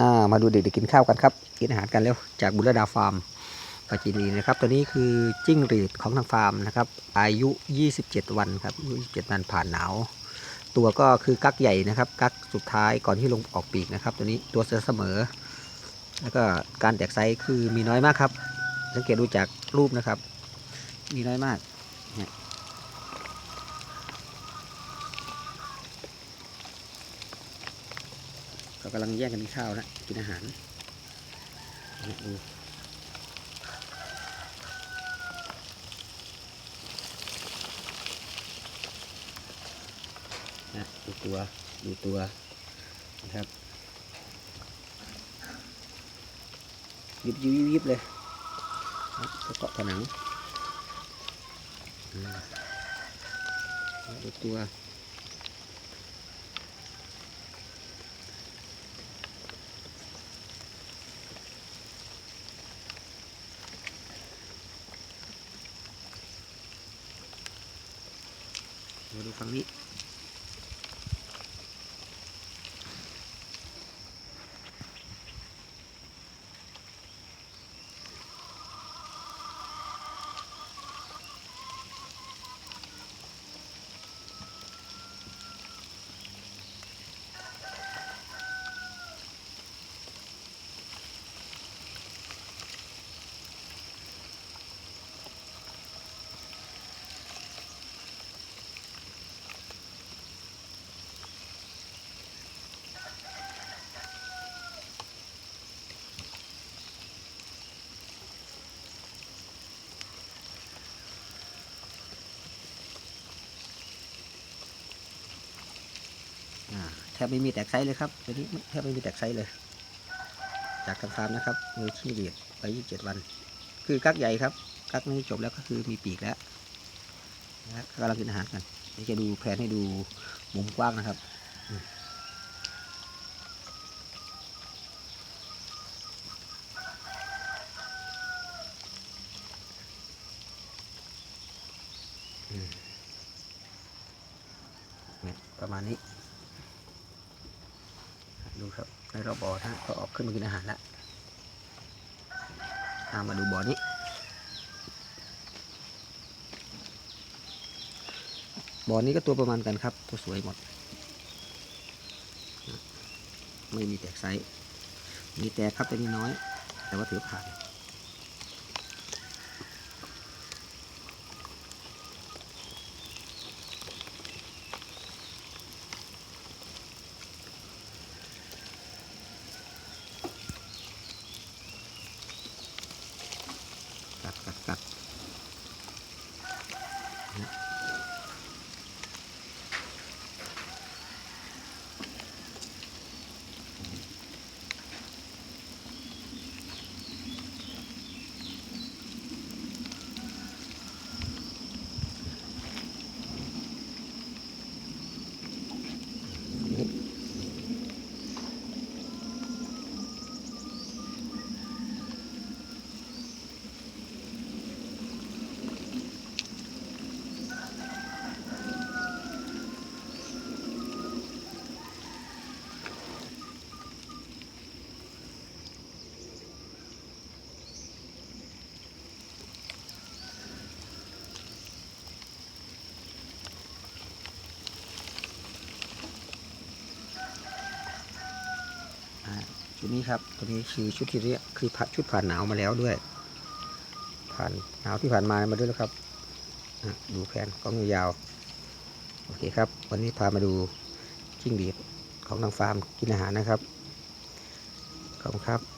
อ่ามาดูเด็กๆกินข้าวกันครับกินอาหารกันเร็วจากบุรดาฟาร์มปาจีนีนะครับ ตัวนี้คือจิ้งหรีดของทางฟาร์มนะครับ อายุ 27 วันครับ27วันผ่านหนาว ตัวก็คือกักใหญ่นะครับ กักสุดท้ายก่อนที่ลงออกปีกนะครับ ตัวนี้ตัวเสมอ แล้วก็การแตกไซส์คือมีน้อยมากครับ สังเกตดูจากรูปนะครับ มีน้อยมากเนี่ย ก็กำลังแย่งกันกินข้าวนะกินอาหารเนี่ยดูนะดูตัวดูตัวนะครับยิบยิบยิบเลยก็เกาะผนังดูตัว มาดูฝั่งนี้ ทบไม่มีแตกไซส์เลยครับตัวนี้แทบไม่มีแตกไซส์เลย จากทางฟาร์มนะครับมือขี้เดียดไปยี่สิบเจ็ดวัน คือกักใหญ่ครับ กักนี้จบแล้วก็คือมีปีกแล้วนะกำลังกินอาหารกันเดี๋ยวจะดูแผนให้ดูมุมกว้างนะครับประมาณนี้ ดูครับในรอบบ่อนะก็ออกขึ้นมากินอาหารแล้วตามมาดูบ่อนี้ บ่อนี้ก็ตัวประมาณกันครับ ตัวสวยหมด ไม่มีแตกไซส์มีแตกครับแต่มีน้อย แต่ว่าถือผ่าน กั ชุดนี้ครับตัวนี้คือชุดที่เรียกคือผ่าชุดผ่านหนาวมาแล้วด้วย ผ่านหนาวที่ผ่านมามาด้วยแล้วครับดูแผนกล้องยาวโอเคครับ วันนี้พามาดูจิ้งหรีดของทางฟาร์มกินอาหารนะครับขอบคุณครับ